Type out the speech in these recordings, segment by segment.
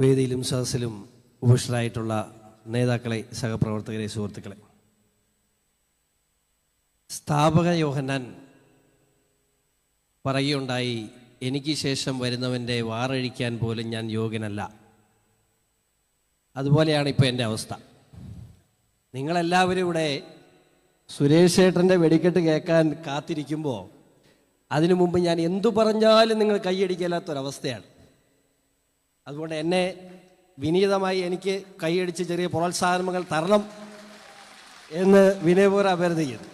വേദിയിലും സദസ്സിലും ഉപസ്ഥരായിട്ടുള്ള നേതാക്കളെ സഹപ്രവർത്തകരെ സുഹൃത്തുക്കളെ. സ്ഥാപക യോഹന്നാൻ പറയുകയുണ്ടായി എനിക്ക് ശേഷം വരുന്നവന്റെ വാറഴിക്കാൻ പോലും ഞാൻ യോഗ്യനല്ല. അതുപോലെയാണ് ഇപ്പോൾ എന്റെ അവസ്ഥ. നിങ്ങളെല്ലാവരും ഇവിടെ സുരേഷ് ഏട്ടന്റെ വെടിക്കെട്ട് കേൾക്കാൻ കാത്തിരിക്കുമ്പോൾ അതിനു മുമ്പ് ഞാൻ എന്തു പറഞ്ഞാലും നിങ്ങൾ കൈയടിക്കില്ലാത്തൊരവസ്ഥയാണ്. അതുകൊണ്ട് എന്നെ വിനീതമായി എനിക്ക് കൈയടിച്ച് ചെറിയ പ്രോത്സാഹനങ്ങൾ തരണം എന്ന് വിനയപൂർവം അഭ്യർത്ഥിക്കുന്നു.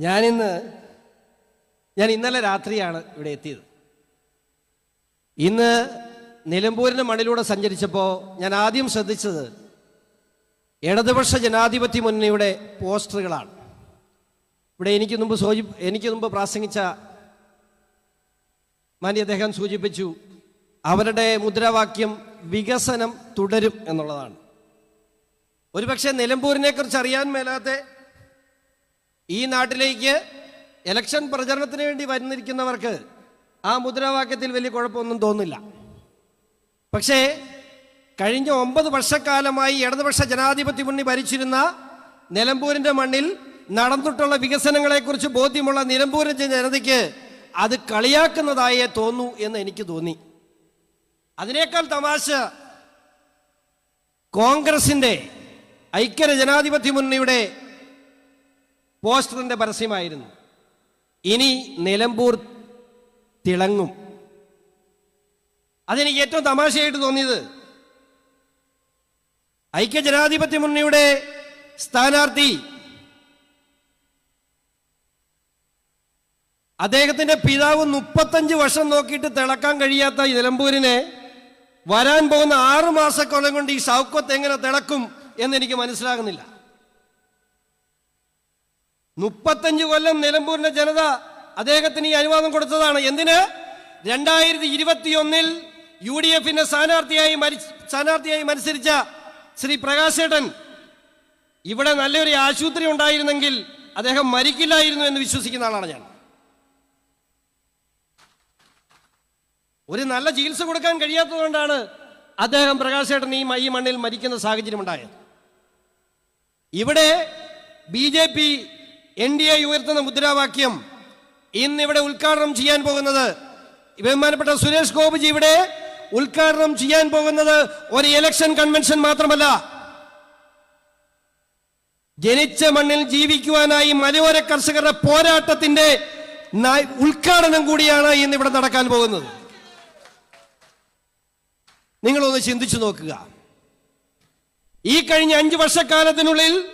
ഞാനിന്ന് ഞാൻ ഇന്നലെ രാത്രിയാണ് ഇവിടെ എത്തിയത്. ഇന്ന് നിലമ്പൂരിന്റെ മണിലൂടെ സഞ്ചരിച്ചപ്പോൾ ഞാൻ ആദ്യം ശ്രദ്ധിച്ചത് ഇടതുപക്ഷ ജനാധിപത്യ മുന്നണിയുടെ പോസ്റ്ററുകളാണ്. ഇവിടെ എനിക്ക് മുമ്പ് സൂചി എനിക്ക് മുമ്പ് പ്രാസംഗിച്ച മാന്യ അദ്ദേഹം സൂചിപ്പിച്ചു. അവരുടെ മുദ്രാവാക്യം വികസനം തുടരും എന്നുള്ളതാണ്. ഒരുപക്ഷെ നിലമ്പൂരിനെ കുറിച്ച് അറിയാൻ മേലാത്ത ഈ നാട്ടിലേക്ക് ഇലക്ഷൻ പ്രചരണത്തിന് വേണ്ടി വന്നിരിക്കുന്നവർക്ക് ആ മുദ്രാവാക്യത്തിൽ വലിയ കുഴപ്പമൊന്നും തോന്നില്ല. പക്ഷേ കഴിഞ്ഞ ഒമ്പത് വർഷക്കാലമായി ഇടതുപക്ഷ ജനാധിപത്യ മുന്നണി ഭരിച്ചിരുന്ന നിലമ്പൂരിന്റെ മണ്ണിൽ നടന്നിട്ടുള്ള വികസനങ്ങളെക്കുറിച്ച് ബോധ്യമുള്ള നിലമ്പൂരിന്റെ ജനതയ്ക്ക് അത് കളിയാക്കുന്നതായേ തോന്നൂ എന്ന് എനിക്ക് തോന്നി. അതിനേക്കാൾ തമാശ കോൺഗ്രസിന്റെ ഐക്യര ജനാധിപത്യ മുന്നണിയുടെ പോസ്റ്ററിന്റെ പരസ്യമായിരുന്നു. ഇനി നിലമ്പൂർ തിളങ്ങും. അതെനിക്ക് ഏറ്റവും തമാശയായിട്ട് തോന്നിയത് ഐക്യ ജനാധിപത്യ മുന്നണിയുടെ സ്ഥാനാർത്ഥി അദ്ദേഹത്തിന്റെ പിതാവ് മുപ്പത്തഞ്ച് വർഷം നോക്കിയിട്ട് തിളക്കാൻ കഴിയാത്ത നിലമ്പൂരിനെ വരാൻ പോകുന്ന ആറു മാസക്കൊല്ലം കൊണ്ട് ഈ സൗക്കത്ത് എങ്ങനെ തിളക്കും എന്ന് എനിക്ക് മനസ്സിലാകുന്നില്ല. മുപ്പത്തഞ്ച് കൊല്ലം നിലമ്പൂരിന്റെ ജനത അദ്ദേഹത്തിന് ഈ അനുവാദം കൊടുത്തതാണ്. എന്തിന്? രണ്ടായിരത്തി ഇരുപത്തിയൊന്നിൽ യു ഡി എഫിന്റെ സ്ഥാനാർത്ഥിയായി സ്ഥാനാർത്ഥിയായി മത്സരിച്ച ശ്രീ പ്രകാശേട്ടൻ ഇവിടെ നല്ലൊരു ആശുപത്രി ഉണ്ടായിരുന്നെങ്കിൽ അദ്ദേഹം മരിക്കില്ലായിരുന്നു എന്ന് വിശ്വസിക്കുന്ന ആളാണ് ഞാൻ. ഒരു നല്ല ചികിത്സ കൊടുക്കാൻ കഴിയാത്തതുകൊണ്ടാണ് അദ്ദേഹം പ്രകാശേട്ടൻ ഈ മൈ മണ്ണിൽ മരിക്കുന്ന സാഹചര്യം ഉണ്ടായത്. ഇവിടെ B J P N D A ഉയർത്തുന്ന മുദ്രാവാക്യം ഇന്ന് ഇവിടെ ഉദ്ഘാടനം ചെയ്യാൻ പോകുന്നത് ബഹുമാനപ്പെട്ട സുരേഷ് ഗോപിജി ഇവിടെ ഉദ്ഘാടനം ചെയ്യാൻ പോകുന്നത് ഒരു ഇലക്ഷൻ കൺവെൻഷൻ മാത്രമല്ല. ജനിച്ച മണ്ണിൽ ജീവിക്കുവാനായി മലയോര കർഷകരുടെ പോരാട്ടത്തിന്റെ ഉദ്ഘാടനം കൂടിയാണ് ഇന്ന് ഇവിടെ നടക്കാൻ പോകുന്നത്. നിങ്ങളൊന്ന് ചിന്തിച്ചു നോക്കുക. ഈ കഴിഞ്ഞ അഞ്ചു വർഷക്കാലത്തിനുള്ളിൽ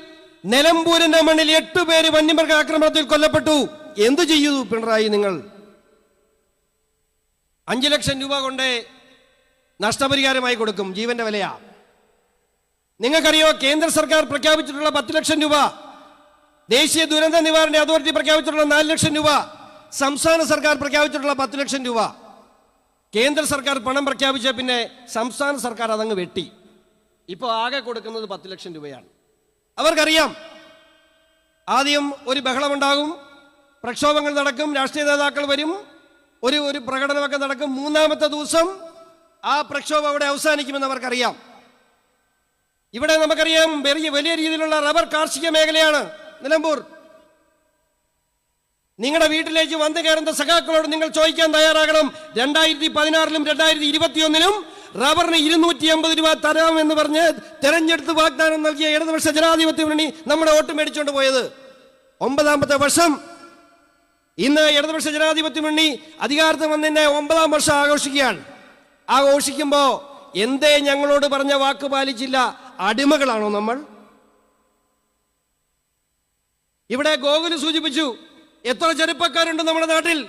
നിലമ്പൂരിന്റെ മണ്ണിൽ എട്ട് പേര് വന്യമൃഗ ആക്രമണത്തിൽ കൊല്ലപ്പെട്ടു. എന്തു ചെയ്യൂ പിണറായി നിങ്ങൾ? അഞ്ചു ലക്ഷം രൂപ കൊണ്ട് നഷ്ടപരിഹാരമായി കൊടുക്കും ജീവന്റെ വിലയാ. നിങ്ങൾക്കറിയോ കേന്ദ്ര സർക്കാർ പ്രഖ്യാപിച്ചിട്ടുള്ള പത്ത് ലക്ഷം രൂപ ദേശീയ ദുരന്ത നിവാരണ അതോറിറ്റി പ്രഖ്യാപിച്ചിട്ടുള്ള നാല് ലക്ഷം രൂപ സംസ്ഥാന സർക്കാർ പ്രഖ്യാപിച്ചിട്ടുള്ള പത്ത് ലക്ഷം രൂപ. കേന്ദ്ര സർക്കാർ പണം പ്രഖ്യാപിച്ച പിന്നെ സംസ്ഥാന സർക്കാർ അതങ്ങ് വെട്ടി. ഇപ്പോൾ ആകെ കൊടുക്കുന്നത് പത്ത് ലക്ഷം രൂപയാണ്. അവർക്കറിയാം ആദ്യം ഒരു ബഹളമുണ്ടാകും പ്രക്ഷോഭങ്ങൾ നടക്കും രാഷ്ട്രീയ നേതാക്കൾ വരും ഒരു ഒരു പ്രകടനമൊക്കെ നടക്കും മൂന്നാമത്തെ ദിവസം ആ പ്രക്ഷോഭം അവിടെ അവസാനിക്കുമെന്ന് അവർക്കറിയാം. ഇവിടെ നമുക്കറിയാം വലിയ വലിയ രീതിയിലുള്ള റബ്ബർ കാർഷിക മേഖലയാണ് നിലമ്പൂർ. നിങ്ങളുടെ വീട്ടിലേക്ക് വന്നു കയറുന്ന സഖാക്കളോട് നിങ്ങൾ ചോദിക്കാൻ തയ്യാറാകണം. രണ്ടായിരത്തി പതിനാറിലും രണ്ടായിരത്തി ഇരുപത്തിയൊന്നിലും റബ്ബറിന് ഇരുന്നൂറ്റി അമ്പത് രൂപ തരാമെന്ന് പറഞ്ഞ് തെരഞ്ഞെടുത്ത് വാഗ്ദാനം നൽകിയ ഇടതുപക്ഷ ജനാധിപത്യ മുന്നണി നമ്മുടെ വോട്ട് മേടിച്ചുകൊണ്ട് പോയത്. ഒമ്പതാമത്തെ വർഷം ഇന്ന് ഇടതുപക്ഷ ജനാധിപത്യ മുന്നണി അധികാരത്തിൽ വന്നതിന്റെ ഒമ്പതാം വർഷം ആഘോഷിക്കുകയാണ്. ആഘോഷിക്കുമ്പോ എന്തേ ഞങ്ങളോട് പറഞ്ഞ വാക്ക് പാലിച്ചില്ല. അടിമകളാണോ നമ്മൾ? ഇവിടെ ഗോകുൽ സൂചിപ്പിച്ചു എത്ര ചെറുപ്പക്കാരുണ്ട് നമ്മുടെ നാട്ടിൽ?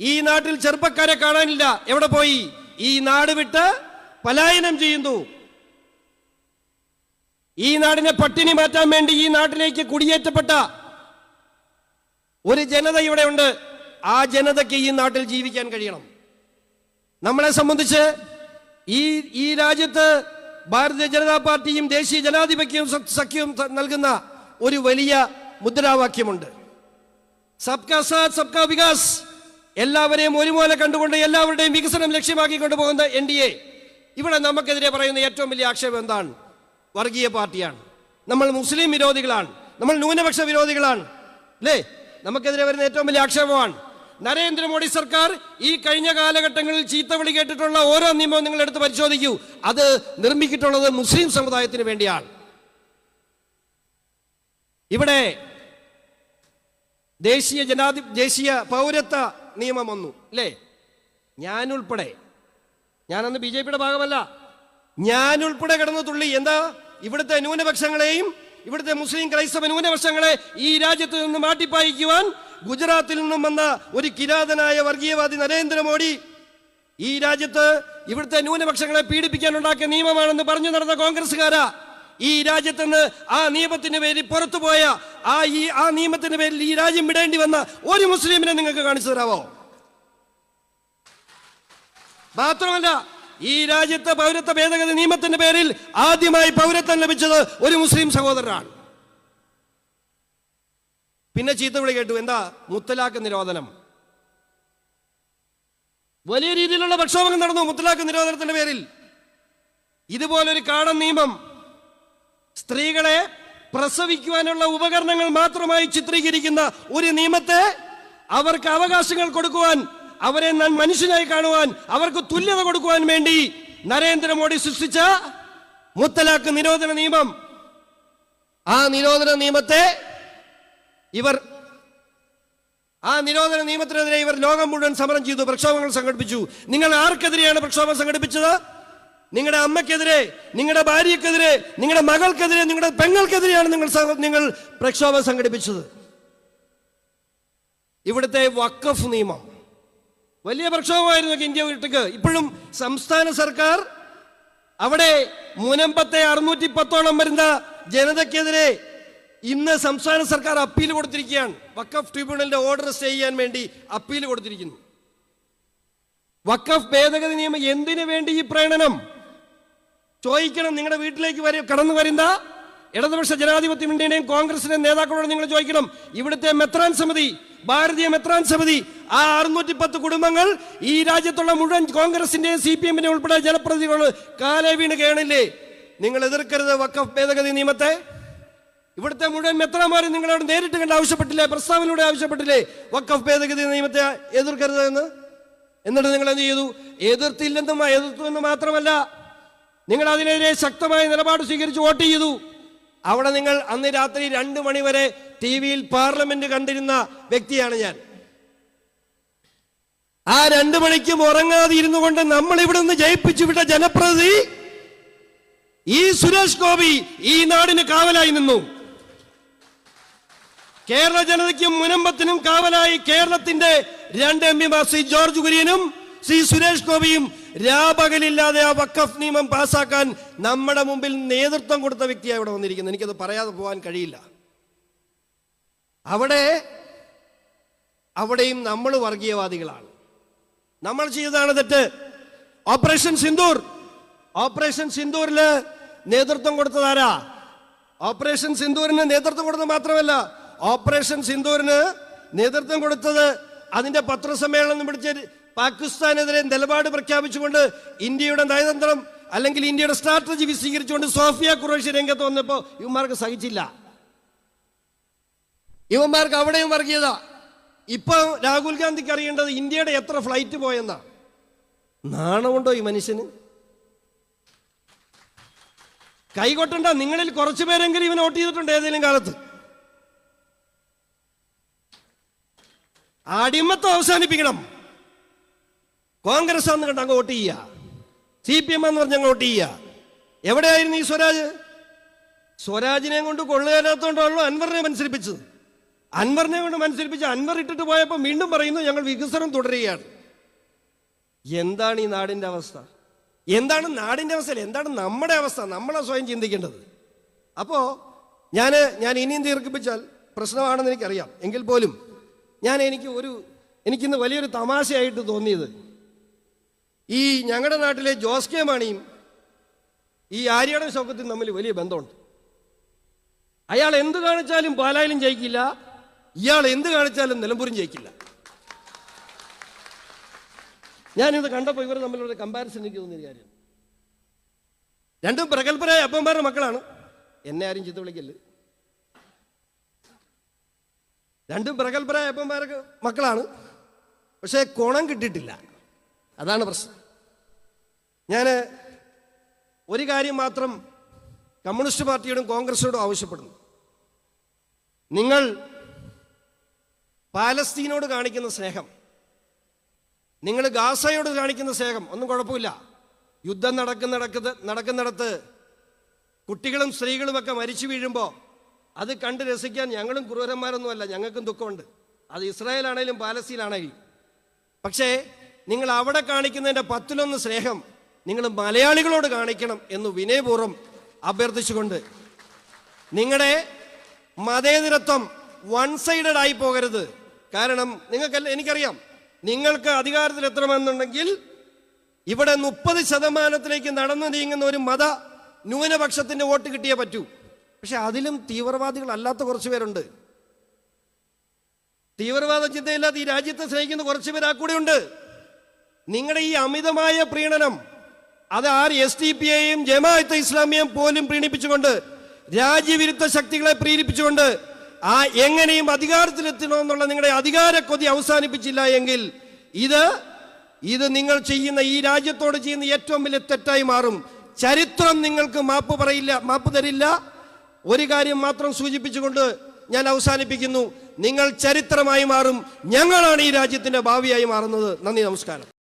ഈ നാട്ടിൽ ചെറുപ്പക്കാരെ കാണാനില്ല. എവിടെ പോയി? ഈ നാട് വിട്ട് പലായനം ചെയ്യുന്നു. ഈ നാടിനെ പട്ടിണി മാറ്റാൻ വേണ്ടി ഈ നാട്ടിലേക്ക് കുടിയേറ്റപ്പെട്ട ഒരു ജനത ഇവിടെ ഉണ്ട്. ആ ജനതയ്ക്ക് ഈ നാട്ടിൽ ജീവിക്കാൻ കഴിയണം. നമ്മളെ സംബന്ധിച്ച് ഈ ഈ രാജ്യത്ത് ഭാരതീയ ജനതാ പാർട്ടിയും ദേശീയ ജനാധിപത്യവും സഖ്യവും നൽകുന്ന ഒരു വലിയ മുദ്രാവാക്യമുണ്ട്. സബ്കാ സാത് സബ്കാ വികാസ്. എല്ലാവരെയും ഒരുപോലെ കണ്ടുകൊണ്ട് എല്ലാവരുടെയും വികസനം ലക്ഷ്യമാക്കി കൊണ്ടുപോകുന്ന എൻ ഡി എ. ഇവിടെ നമുക്കെതിരെ പറയുന്ന ഏറ്റവും വലിയ ആക്ഷേപം എന്താണ്? വർഗീയ പാർട്ടിയാണ്. നമ്മൾ മുസ്ലിം വിരോധികളാണ്. നമ്മൾ ന്യൂനപക്ഷ വിരോധികളാണ്. അല്ലേ? നമുക്കെതിരെ വരുന്ന ഏറ്റവും വലിയ ആക്ഷേപമാണ്. നരേന്ദ്രമോദി സർക്കാർ ഈ കഴിഞ്ഞ കാലഘട്ടങ്ങളിൽ ചീത്തവിളി കേട്ടിട്ടുള്ള ഓരോ നിയമവും നിങ്ങൾ എടുത്ത് പരിശോധിക്കൂ. അത് നിർമ്മിച്ചിട്ടുള്ളത് മുസ്ലിം സമുദായത്തിന് വേണ്ടിയാണ്. ഇവിടെ ദേശീയ ജനാധി ദേശീയ പൗരത്വ നിയമം വന്നു അല്ലേ? ഞാനുൾപ്പെടെ. ഞാനന്ന് ബി ജെ പിയുടെ ഭാഗമല്ല. ഞാനുൾപ്പെടെ കിടന്നു തുള്ളി എന്താ? ഇവിടുത്തെ ന്യൂനപക്ഷങ്ങളെയും ഇവിടുത്തെ മുസ്ലിം ക്രൈസ്തവ ന്യൂനപക്ഷങ്ങളെ ഈ രാജ്യത്ത് നിന്ന് മാറ്റിപ്പായിക്കുവാൻ ഗുജറാത്തിൽ നിന്നും വന്ന ഒരു കിരാതനായ വർഗീയവാദി നരേന്ദ്രമോദി ഈ രാജ്യത്ത് ഇവിടുത്തെ ന്യൂനപക്ഷങ്ങളെ പീഡിപ്പിക്കാൻ ഉണ്ടാക്കിയ നിയമമാണെന്ന് പറഞ്ഞു നടന്ന കോൺഗ്രസ്സുകാരാ. ഈ രാജ്യത്ത് നിന്ന് ആ നിയമത്തിന്റെ പേരിൽ പുറത്തുപോയ ആ ഈ ആ നിയമത്തിന്റെ പേരിൽ ഈ രാജ്യം വിടേണ്ടി വന്ന ഒരു മുസ്ലിമിനെ നിങ്ങൾക്ക് കാണിച്ചു തരാവോ മാത്രമല്ല ഈ രാജ്യത്തെ പൗരത്വ ഭേദഗതി നിയമത്തിന്റെ പേരിൽ ആദ്യമായി പൗരത്വം ലഭിച്ചത് ഒരു മുസ്ലിം സഹോദരനാണ്. പിന്നെ ചീത്തവിളി കേട്ടു എന്താ മുത്തലാഖ് നിരോധനം? വലിയ രീതിയിലുള്ള പ്രക്ഷോഭങ്ങൾ നടന്നു മുത്തലാഖ് നിരോധനത്തിന്റെ പേരിൽ. ഇതുപോലൊരു കാടൻ നിയമം സ്ത്രീകളെ പ്രസവിക്കുവാനുള്ള ഉപകരണങ്ങൾ മാത്രമായി ചിത്രീകരിക്കുന്ന ഒരു നിയമത്തെ അവർക്ക് അവകാശങ്ങൾ കൊടുക്കുവാൻ അവരെ മനുഷ്യനായി കാണുവാൻ അവർക്ക് തുല്യത കൊടുക്കുവാൻ വേണ്ടി നരേന്ദ്രമോദി സൃഷ്ടിച്ച മുത്തലാഖ് നിരോധന നിയമം. ആ നിരോധന നിയമത്തെ ഇവർ ആ നിരോധന നിയമത്തിനെതിരെ ഇവർ ലോകം മുഴുവൻ സമരം ചെയ്തു പ്രക്ഷോഭങ്ങൾ സംഘടിപ്പിച്ചു. നിങ്ങൾ ആർക്കെതിരെയാണ് പ്രക്ഷോഭം സംഘടിപ്പിച്ചത്? നിങ്ങളുടെ അമ്മയ്ക്കെതിരെ നിങ്ങളുടെ ഭാര്യക്കെതിരെ നിങ്ങളുടെ മകൾക്കെതിരെ നിങ്ങളുടെ പെങ്ങൾക്കെതിരെയാണ് നിങ്ങൾ നിങ്ങൾ പ്രക്ഷോഭം സംഘടിപ്പിച്ചത്. ഇവിടുത്തെ വക്കഫ് നിയമം. വലിയ പ്രക്ഷോഭമായിരുന്നു ഇന്ത്യ വീട്ടിക്ക്. ഇപ്പോഴും സംസ്ഥാന സർക്കാർ അവിടെ മുനമ്പത്തെ അറുന്നൂറ്റി പത്തോളം വരുന്ന ജനതയ്ക്കെതിരെ ഇന്ന് സംസ്ഥാന സർക്കാർ അപ്പീൽ കൊടുത്തിരിക്കുകയാണ്. വക്കഫ് ട്രിബ്യൂണലിന്റെ ഓർഡർ സ്റ്റേ ചെയ്യാൻ വേണ്ടി അപ്പീൽ കൊടുത്തിരിക്കുന്നു. വക്കഫ് ഭേദഗതി നിയമം എന്തിനു വേണ്ടി ഈ പ്രകടനം? ചോദിക്കണം നിങ്ങളുടെ വീട്ടിലേക്ക് വരെ കടന്നു വരുന്ന ഇടതുപക്ഷ ജനാധിപത്യ മുന്നണിയുടെയും കോൺഗ്രസിന്റെ നേതാക്കളോട് നിങ്ങൾ ചോദിക്കണം ഇവിടുത്തെ മെത്രാൻ സമിതി ഭാരതീയ മെത്രാൻ സമിതി ആ അറുന്നൂറ്റി പത്ത് കുടുംബങ്ങൾ ഈ രാജ്യത്തുള്ള മുഴുവൻ കോൺഗ്രസിന്റെയും സി പി എമ്മിന്റെ ഉൾപ്പെടെ ജനപ്രതിനിധികൾ കാലേ വീണ് കേണില്ലേ? നിങ്ങൾ എതിർക്കരുത് വക്കഫ് ഭേദഗതി നിയമത്തെ. ഇവിടുത്തെ മുഴുവൻ മെത്രാമാരും നിങ്ങളോട് നേരിട്ട് കണ്ട് ആവശ്യപ്പെട്ടില്ലേ പ്രസ്താവനയിലൂടെ ആവശ്യപ്പെട്ടില്ലേ? വക്കഫ് ഭേദഗതി നിയമത്തെ എതിർക്കരുത് എന്ന്? എന്നിട്ട് നിങ്ങൾ എന്ത് ചെയ്തു? എതിർത്തില്ലെന്നും എതിർത്തു എന്ന് മാത്രമല്ല നിങ്ങൾ അതിനെതിരെ ശക്തമായ നിലപാട് സ്വീകരിച്ച് വോട്ട് ചെയ്തു. അവിടെ നിങ്ങൾ അന്ന് രാത്രി രണ്ട് മണിവരെ ടി വിയിൽ പാർലമെന്റ് കണ്ടിരുന്ന വ്യക്തിയാണ് ഞാൻ. ആ രണ്ടു മണിക്കും ഉറങ്ങാതെ ഇരുന്നു കൊണ്ട് നമ്മൾ ഇവിടെ നിന്ന് ജയിപ്പിച്ചു വിട്ട ജനപ്രതി ഈ സുരേഷ് ഗോപി ഈ നാടിന് കാവലായി നിന്നു. കേരള ജനതയ്ക്കും മുനമ്പത്തിനും കാവലായി കേരളത്തിന്റെ രണ്ട് എം പിമാർ ജോർജ് കുര്യനും ശ്രീ സുരേഷ് ഗോപിയും രാപകലില്ലാതെ ആ വക്കഫ് നിയമം പാസാക്കാൻ നമ്മുടെ മുമ്പിൽ നേതൃത്വം കൊടുത്ത വ്യക്തിയാണ് ഇവിടെ വന്നിരിക്കുന്നത്. എനിക്കത് പറയാതെ പോകാൻ കഴിയില്ല. അവിടെ അവിടെയും നമ്മൾ വർഗീയവാദികളാണ്. നമ്മൾ ചെയ്തതാണ് തെറ്റ്. ഓപ്പറേഷൻ സിന്ദൂർ. ഓപ്പറേഷൻ സിന്ദൂരിൽ നേതൃത്വം കൊടുത്തതാരാ ഓപ്പറേഷൻ സിന്ദൂരിന് നേതൃത്വം കൊടുത്തത് മാത്രമല്ല ഓപ്പറേഷൻ സിന്ദൂരിന് നേതൃത്വം കൊടുത്തത് അതിന്റെ പത്രസമ്മേളനം പിടിച്ച് പാകിസ്ഥാനെതിരെ നിലപാട് പ്രഖ്യാപിച്ചുകൊണ്ട് ഇന്ത്യയുടെ നയതന്ത്രം അല്ലെങ്കിൽ ഇന്ത്യയുടെ സ്ട്രാറ്റജി വിശദീകരിച്ചുകൊണ്ട് സോഫിയ കുറേഷ്യ രംഗത്ത് വന്നപ്പോൾ ഇവന്മാർക്ക് സഹിച്ചില്ല. ഇവന്മാർക്ക് അവിടെയും വർഗീയത. ഇപ്പൊ രാഹുൽ ഗാന്ധിക്ക് അറിയേണ്ടത് ഇന്ത്യയുടെ എത്ര ഫ്ലൈറ്റ് പോയെന്നാ? നാണമുണ്ടോ ഈ മനുഷ്യന്? കൈകൊട്ടണ്ട നിങ്ങളിൽ കുറച്ചു പേരെങ്കിലും ഇവൻ വോട്ട് ചെയ്തിട്ടുണ്ട് ഏതെങ്കിലും കാലത്ത്. അടിമത്തം അവസാനിപ്പിക്കണം. കോൺഗ്രസ് എന്ന് കണ്ട് അങ്ങ് വോട്ട് ചെയ്യുക. സി പി എം എന്ന് പറഞ്ഞ് അങ്ങ് വോട്ട് ചെയ്യുക. എവിടെയായിരുന്നു ഈ സ്വരാജ്? സ്വരാജിനെ കൊണ്ട് കൊള്ളുകയില്ലാത്തതുകൊണ്ടാണല്ലോ അൻവറിനെ മത്സരിപ്പിച്ചത്. അൻവറിനെ കൊണ്ട് മത്സരിപ്പിച്ച് അൻവർ ഇട്ടിട്ട് പോയപ്പോൾ വീണ്ടും പറയുന്നു ഞങ്ങൾ വികസനം തുടരുകയാണ്. എന്താണ് ഈ നാടിന്റെ അവസ്ഥ? എന്താണ് നാടിന്റെ അവസ്ഥ? എന്താണ് നമ്മുടെ അവസ്ഥ? നമ്മളെ സ്വയം ചിന്തിക്കേണ്ടത്. അപ്പോൾ ഞാൻ ഞാൻ ഇനിയും ദീർഘിപ്പിച്ചാൽ പ്രശ്നമാണെന്ന് എനിക്കറിയാം. എങ്കിൽ പോലും ഞാൻ എനിക്ക് ഒരു എനിക്കിന്ന് വലിയൊരു തമാശയായിട്ട് തോന്നിയത് ഈ ഞങ്ങളുടെ നാട്ടിലെ ജോസ് കെ മാണിയും ഈ ആര്യാടൻ ശൗക്കത്തും തമ്മിൽ വലിയ ബന്ധമുണ്ട്. അയാൾ എന്ത് കാണിച്ചാലും പാലായിലും ജയിക്കില്ല ഇയാൾ എന്ത് കാണിച്ചാലും നിലമ്പൂരും ജയിക്കില്ല. ഞാനിത് കണ്ടപ്പോൾ ഇവർ തമ്മിലുള്ള കമ്പാരിസൺ എനിക്ക് തോന്നിയ കാര്യം. രണ്ടും പ്രഗത്ഭരായ അപ്പന്മാരുടെ മക്കളാണ്. എന്നെ ആരും ചീത്ത വിളിക്കല്ല് രണ്ടും പ്രഗത്ഭരായ അപ്പന്മാരൊക്കെ മക്കളാണ്. പക്ഷേ കുണം കിട്ടിയിട്ടില്ല. അതാണ് പ്രശ്നം. ഞാൻ ഒരു കാര്യം മാത്രം കമ്മ്യൂണിസ്റ്റ് പാർട്ടിയോടും കോൺഗ്രസിനോടും ആവശ്യപ്പെടുന്നു. നിങ്ങൾ പാലസ്തീനോട് കാണിക്കുന്ന സ്നേഹം നിങ്ങൾ ഗാസയോട് കാണിക്കുന്ന സ്നേഹം ഒന്നും കുഴപ്പമില്ല. യുദ്ധം നടക്കുന്ന നടക്കുന്നിടത്ത് കുട്ടികളും സ്ത്രീകളുമൊക്കെ മരിച്ചു വീഴുമ്പോൾ അത് കണ്ട് രസിക്കാൻ ഞങ്ങളും ക്രൂരന്മാരൊന്നുമല്ല ഞങ്ങൾക്കും ദുഃഖമുണ്ട്. അത് ഇസ്രായേലാണേലും പാലസ്തീനാണെങ്കിലും പക്ഷേ നിങ്ങൾ അവിടെ കാണിക്കുന്നതിന്റെ പത്തിലൊന്ന് സ്നേഹം നിങ്ങൾ മലയാളികളോട് കാണിക്കണം എന്ന് വിനയപൂർവം അഭ്യർത്ഥിച്ചുകൊണ്ട് നിങ്ങളുടെ മതേതരത്വം വൺ സൈഡഡ് ആയി പോകരുത്. കാരണം നിങ്ങൾക്കല്ല എനിക്കറിയാം നിങ്ങൾക്ക് അധികാരത്തിലെത്തണമെന്നുണ്ടെങ്കിൽ ഇവിടെ മുപ്പത് ശതമാനത്തിലേക്ക് നടന്നു നീങ്ങുന്ന ഒരു മത ന്യൂനപക്ഷത്തിന്റെ വോട്ട് കിട്ടിയേ പറ്റൂ. പക്ഷെ അതിലും തീവ്രവാദികളല്ലാത്ത കുറച്ച് പേരുണ്ട്. തീവ്രവാദ ചിന്തയില്ലാത്ത ഈ രാജ്യത്തെ സ്നേഹിക്കുന്ന കുറച്ച് ഉണ്ട് കൂടെയുണ്ട്. നിങ്ങളുടെ ഈ അമിതമായ പ്രീണനം അത് ആർ എസ് ഡി പി യെയും ജമാഅത്ത് ഇസ്ലാമിയെയും പോലും പ്രീണിപ്പിച്ചുകൊണ്ട് രാജ്യവിരുദ്ധ ശക്തികളെ പ്രീണിപ്പിച്ചുകൊണ്ട് ആ എങ്ങനെയും അധികാരത്തിലെത്തണമെന്നുള്ള നിങ്ങളുടെ അധികാര കൊതി അവസാനിപ്പിച്ചില്ല എങ്കിൽ ഇത് ഇത് നിങ്ങൾ ചെയ്യുന്ന ഈ രാജ്യത്തോട് ചെയ്യുന്ന ഏറ്റവും വലിയ തെറ്റായി മാറും. ചരിത്രം നിങ്ങൾക്ക് മാപ്പ് പറയില്ല മാപ്പ് തരില്ല. ഒരു കാര്യം മാത്രം സൂചിപ്പിച്ചുകൊണ്ട് ഞാൻ അവസാനിപ്പിക്കുന്നു. നിങ്ങൾ ചരിത്രമായി മാറും. ഞങ്ങളാണ് ഈ രാജ്യത്തിന്റെ ഭാവിയായി മാറുന്നത്. നന്ദി നമസ്കാരം.